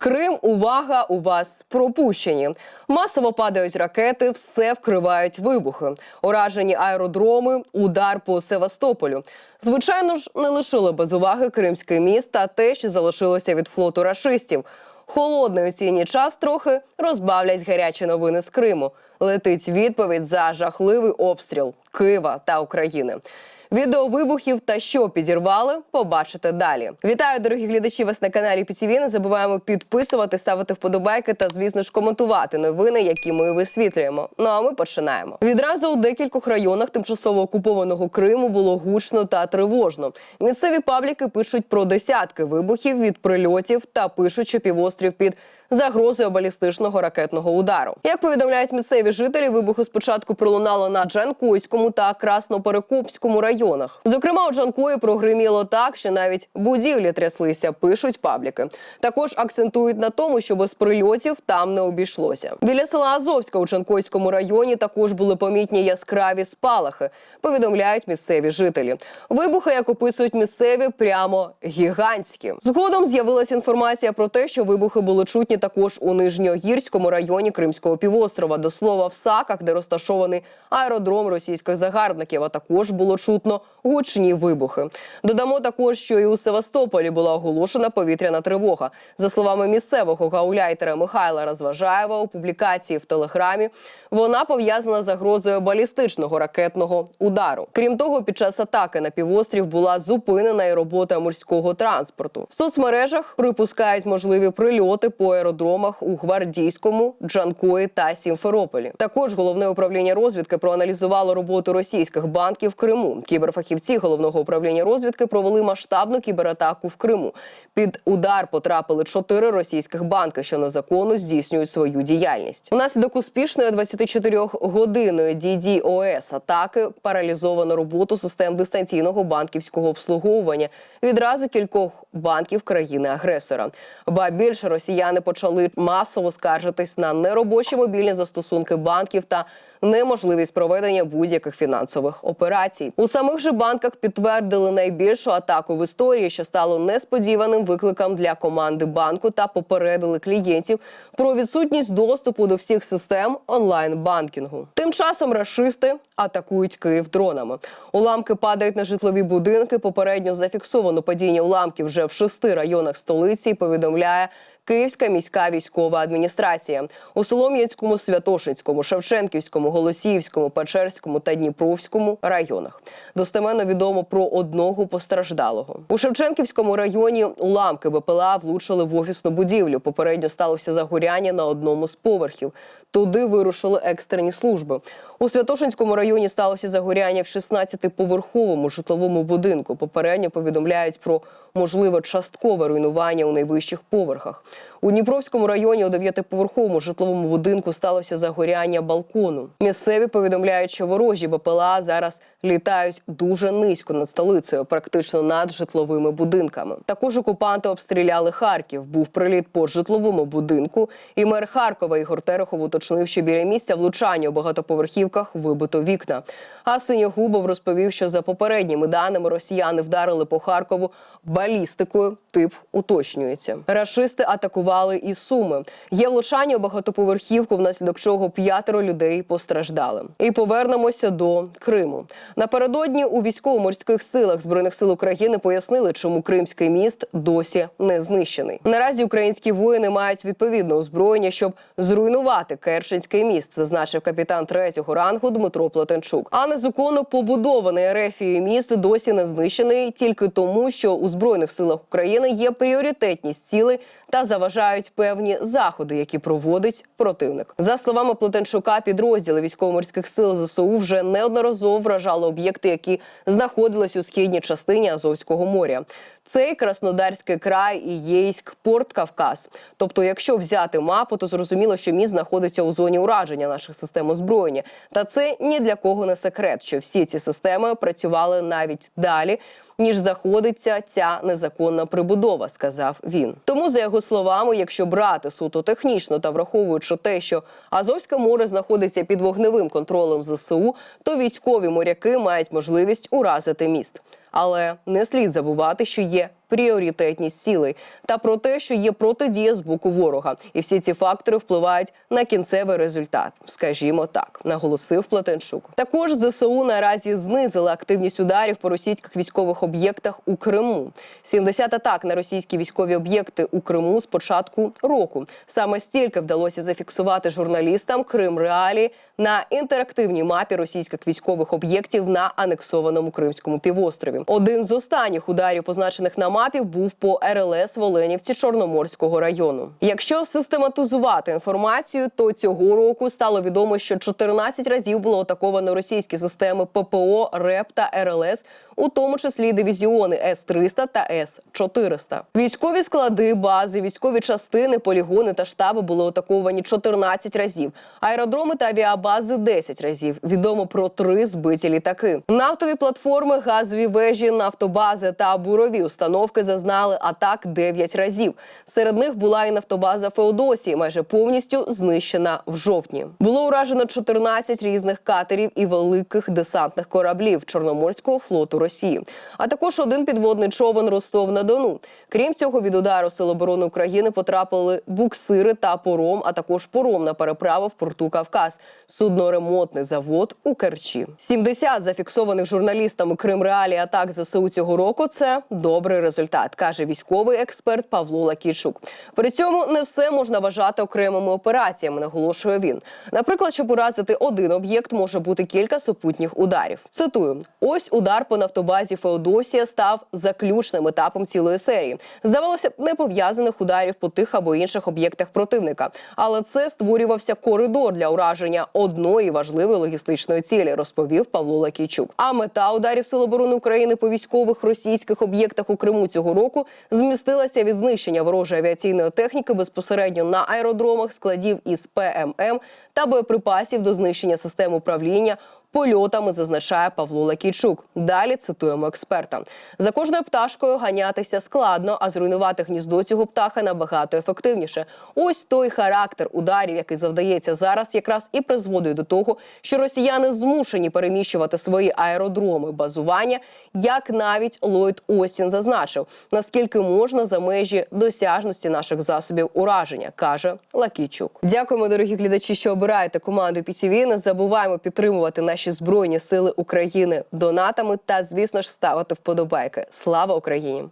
Крим, увага, у вас пропущені. Масово падають ракети, все вкривають вибухи. Уражені аеродроми, удар по Севастополю. Звичайно ж, не лишили без уваги Кримський міст та те, що залишилося від флоту рашистів. Холодний осінній час трохи розбавлять гарячі новини з Криму. Летить відповідь за жахливий обстріл Києва та України. Відео вибухів та що підірвали, побачите далі. Вітаю, дорогі глядачі! Вас на каналі ПТВ. Не забуваємо підписувати, ставити вподобайки та, звісно ж, коментувати новини, які ми висвітлюємо. Ну а ми починаємо. Відразу у декількох районах тимчасово окупованого Криму було гучно та тривожно. Місцеві пабліки пишуть про десятки вибухів від прильотів та пишуть, що півострів під загрозою балістичного ракетного удару. Як повідомляють місцеві жителі, вибухи спочатку пролунало на Джанкойському та Красноперекопському районах. Зокрема, у Джанкої прогриміло так, що навіть будівлі тряслися, пишуть пабліки. Також акцентують на тому, що без прильотів там не обійшлося. Біля села Азовська у Джанкойському районі також були помітні яскраві спалахи. Повідомляють місцеві жителі. Вибухи, як описують місцеві, прямо гігантські. Згодом з'явилася інформація про те, що вибухи були чутні також у Нижньогірському районі Кримського півострова. До слова, в Саках, де розташований аеродром російських загарбників, а також було чутно гучні вибухи. Додамо також, що і у Севастополі була оголошена повітряна тривога. За словами місцевого гауляйтера Михайла Розважаєва, у публікації в телеграмі вона пов'язана з загрозою балістичного ракетного удару. Крім того, під час атаки на півострів була зупинена і робота морського транспорту. В соцмережах припускають можливі прильоти по аеродромах у Гвардійському, Джанкої та Сімферополі. Також головне управління розвідки проаналізувало роботу російських банків в Криму. Кіберфахівці головного управління розвідки провели масштабну кібератаку в Криму. Під удар потрапили чотири російських банки, що незаконно здійснюють свою діяльність. Унаслідок успішної 24-годинної DDoS атаки паралізовано роботу систем дистанційного банківського обслуговування відразу кількох банків країни-агресора. Ба більше росіяни почали масово скаржитись на неробочі мобільні застосунки банків та неможливість проведення будь-яких фінансових операцій. У самих же банках підтвердили найбільшу атаку в історії, що стало несподіваним викликом для команди банку та попередили клієнтів про відсутність доступу до всіх систем онлайн-банкінгу. Тим часом рашисти атакують Київ дронами. Уламки падають на житлові будинки. Попередньо зафіксовано падіння уламків вже в шести районах столиці. Повідомляє Київська міська військова адміністрація у Солом'янському, Святошинському, Шевченківському, Голосіївському, Печерському та Дніпровському районах. Достеменно відомо про одного постраждалого у Шевченківському районі. Уламки БПЛА влучили в офісну будівлю. Попередньо сталося загоряння на одному з поверхів. Туди вирушили екстрені служби. У Святошинському районі сталося загоряння в 16-поверховому житловому будинку. Попередньо повідомляють про можливе часткове руйнування у найвищих поверхах. У Дніпровському районі у дев'ятиповерховому житловому будинку сталося загоряння балкону. Місцеві повідомляють, що ворожі БПЛА зараз літають дуже низько над столицею, практично над житловими будинками. Також окупанти обстріляли Харків. Був приліт по житловому будинку. І мер Харкова Ігор Терехов уточнив, що біля місця влучання у багатоповерхівках вибито вікна. А Синьогубов розповів, що за попередніми даними росіяни вдарили по Харкову балістикою. Тип уточнюється. Рашисти атакували і суми. Є влучання у багатоповерхівку, внаслідок чого п'ятеро людей постраждали. І повернемося до Криму. Напередодні у військово-морських силах збройних сил України пояснили, чому Кримський міст досі не знищений. Наразі українські воїни мають відповідне озброєння, щоб зруйнувати Керченський міст, зазначив капітан третього рангу Дмитро Платенчук. А незаконно побудований Ерефією міст досі не знищений тільки тому, що у збройних силах України є пріоритетність цілей та заважають певні заходи, які проводить противник. За словами Плетенчука, підрозділи військово-морських сил ЗСУ вже неодноразово вражали об'єкти, які знаходились у східній частині Азовського моря. Цей Краснодарський край і Єйськ, Порт Кавказ. Тобто, якщо взяти мапу, то зрозуміло, що міст знаходиться у зоні ураження наших систем озброєння. Та це ні для кого не секрет, що всі ці системи працювали навіть далі. Ніж заходиться ця незаконна прибудова, сказав він. Тому, за його словами, якщо брати суто технічно та враховуючи те, що Азовське море знаходиться під вогневим контролем ЗСУ, то військові моряки мають можливість уразити міст. Але не слід забувати, що є пріоритетність цілей та про те, що є протидія з боку ворога, і всі ці фактори впливають на кінцевий результат, скажімо так, наголосив Платенчук. Також ЗСУ наразі знизили активність ударів по російських військових об'єктах у Криму. 70 атак на російські військові об'єкти у Криму з початку року. Саме стільки вдалося зафіксувати журналістам Крим Реалі на інтерактивній мапі російських військових об'єктів на анексованому Кримському півострові. Один з останніх ударів, позначених на мапі, був по РЛС в Оленівці Чорноморського району. Якщо систематизувати інформацію, то цього року стало відомо, що 14 разів було атаковано російські системи ППО, РЕП та РЛС, у тому числі дивізіони С-300 та С-400. Військові склади, бази, військові частини, полігони та штаби були атаковані 14 разів. Аеродроми та авіабази 10 разів. Відомо про три збиті літаки. Нафтові платформи, газові вежі, нафтобази та бурові установки зазнали атак 9 разів. Серед них була і нафтобаза Феодосії, майже повністю знищена в жовтні. Було уражено 14 різних катерів і великих десантних кораблів Чорноморського флоту Росії, а також один підводний човен Ростов на Дону. Крім цього, від удару Сил оборони України потрапили буксири та пором, а також поромна переправа в порту Кавказ, судноремонтний завод у Керчі. 70 зафіксованих журналістами Крим Реалі атак ЗСУ цього року. Це добрий результат, каже військовий експерт Павло Лакійчук. При цьому не все можна вважати окремими операціями, наголошує він. Наприклад, щоб уразити один об'єкт, може бути кілька супутніх ударів. Цитую: ось удар по нафтобазі Феодосія став заключним етапом цілої серії. Здавалося б, не пов'язаних ударів по тих або інших об'єктах противника, але це створювався коридор для ураження одної важливої логістичної цілі, розповів Павло Лакійчук. А мета ударів Сил оборони України по військових російських об'єктах у Криму цього року змістилася від знищення ворожої авіаційної техніки безпосередньо на аеродромах, складів із ПММ та боєприпасів до знищення систем управління. Польотами зазначає Павло Лакійчук. Далі цитуємо експерта: за кожною пташкою ганятися складно, а зруйнувати гніздо цього птаха набагато ефективніше. Ось той характер ударів, який завдається зараз, якраз і призводить до того, що росіяни змушені переміщувати свої аеродроми базування, як навіть Ллойд Остін зазначив, наскільки можна за межі досяжності наших засобів ураження, каже Лакійчук. Дякуємо, дорогі глядачі, що обираєте команду PTV. Не забуваємо підтримувати наші збройні сили України донатами та, звісно ж, ставити вподобайки. Слава Україні!